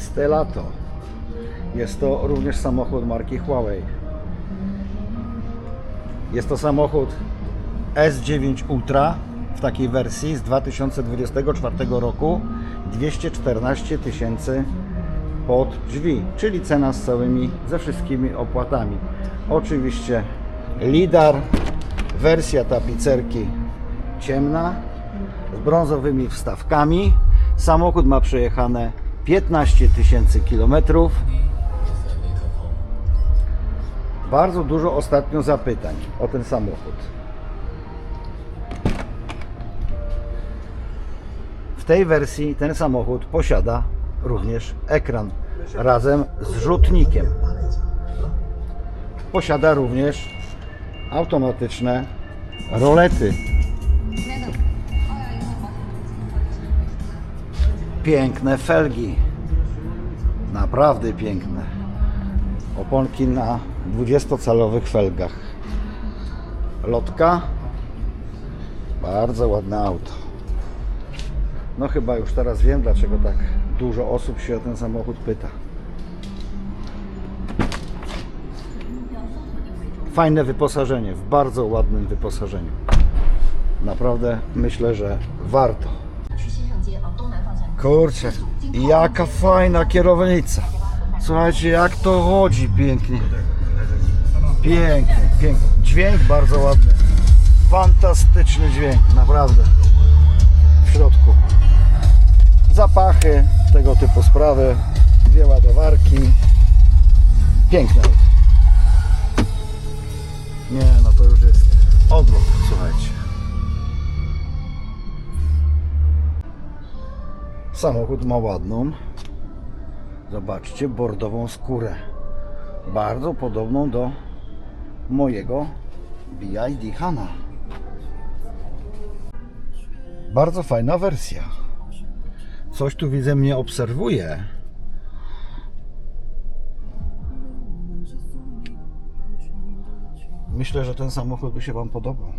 Stelato. Jest to również samochód marki Huawei. Jest to samochód S9 Ultra w takiej wersji z 2024 roku 214 tysięcy pod drzwi, czyli cena z całymi, ze wszystkimi opłatami. Oczywiście lidar, wersja tapicerki ciemna z brązowymi wstawkami. Samochód ma przejechane 15 tysięcy kilometrów. Bardzo dużo ostatnio zapytań o ten samochód. W tej wersji ten samochód posiada również ekran razem z rzutnikiem. Posiada również automatyczne rolety. Piękne felgi. Naprawdę piękne. Oponki na 20-calowych felgach. Lotka. Bardzo ładne auto. No chyba już teraz wiem, dlaczego tak dużo osób się o ten samochód pyta. Fajne wyposażenie, w bardzo ładnym wyposażeniu. Naprawdę myślę, że warto. Kurczę, jaka fajna kierownica. Słuchajcie, jak to chodzi pięknie. Pięknie, pięknie. Dźwięk bardzo ładny. Fantastyczny dźwięk, naprawdę. W środku. Zapachy, tego typu sprawy. Dwie ładowarki. Piękne. Nie, no to już jest odlot, słuchajcie. Samochód ma ładną, zobaczcie, bordową skórę. Bardzo podobną do mojego BID Hana. Bardzo fajna wersja. Coś tu widzę mnie obserwuje. Myślę, że ten samochód by się Wam podobał.